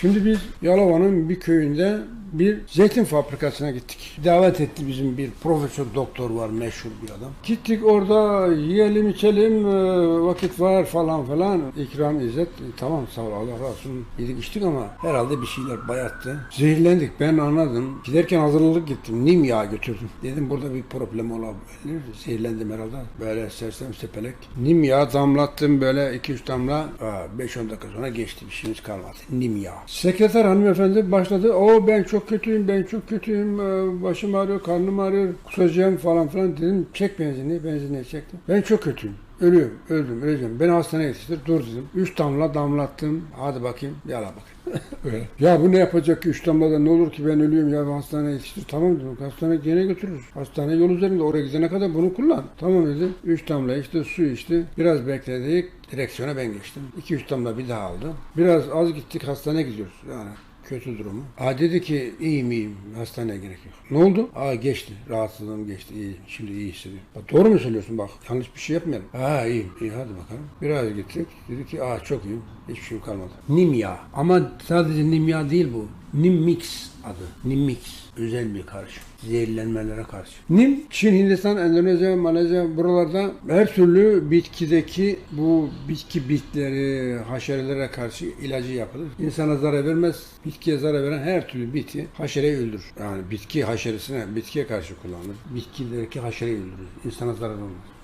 Şimdi biz Yalova'nın bir köyünde bir zeytin fabrikasına gittik. Davet etti bizim bir profesör doktor var meşhur bir adam. Gittik orada yiyelim içelim e, vakit var falan falan. İkram İzzet e, tamam sağ ol Allah razı olsun yedik içtik ama herhalde bir şeyler bayattı. Zehirlendik ben anladım. Giderken hazırlık gittim. Nim yağı götürdüm. Dedim burada bir problem olabilir. Zehirlendim herhalde. Böyle sersem sepelek. Nim yağı damlattım böyle 2-3 damla. Aa, 5-10 dakika sonra geçti bir şeyimiz kalmadı. Nim yağı. Sekreter hanımefendi başladı. O ben çok kötüyüm, ben çok kötüyüm. Ee, Başım ağrıyor, karnım ağrıyor, kusacağım falan filan dedim. Çek benzini, benzinliğe çektim. Ben çok kötüyüm. Ölüyorum, öldüm, öleceğim. Beni hastaneye yetiştir, dur dedim. Üç damla damlattım. Hadi bakayım, yala bak. Öyle. Ya bu ne yapacak ki üç damlada ne olur ki ben ölüyorum ya hastaneye yetiştir. Tamam dedim. Hastaneye gene götürürüz. Hastane yol üzerinde oraya gidene kadar bunu kullan. Tamam dedi. Üç damla içti, su içti. Biraz bekledik. Direksiyona ben geçtim. İki üç damla bir daha aldı. Biraz az gittik hastaneye gidiyoruz. Yani kötü durumu. Aa dedi ki iyiyim iyiyim hastaneye gerek yok. Ne oldu? Aa geçti. Rahatsızlığım geçti. İyi. Şimdi iyi hissediyorum. Bak, doğru mu söylüyorsun bak. Yanlış bir şey yapmayalım. Aa iyiyim. İyi hadi bakalım. Biraz gittik. Dedi ki aa çok iyiyim. Hiçbir şeyim kalmadı. Nimya. Ama sadece nimya değil bu. Nimmix adı. Nimmix. Özel bir karşı. Zehirlenmelere karşı. Nim, Çin, Hindistan, Endonezya, Malezya buralarda her türlü bitkideki bu bitki bitleri, haşerelere karşı ilacı yapılır. İnsana zarar vermez. Bitkiye zarar veren her türlü bitki haşereyi öldürür. Yani bitki haşeresine, bitkiye karşı kullanılır. Bitkideki haşereyi öldürür. İnsana zarar olmaz.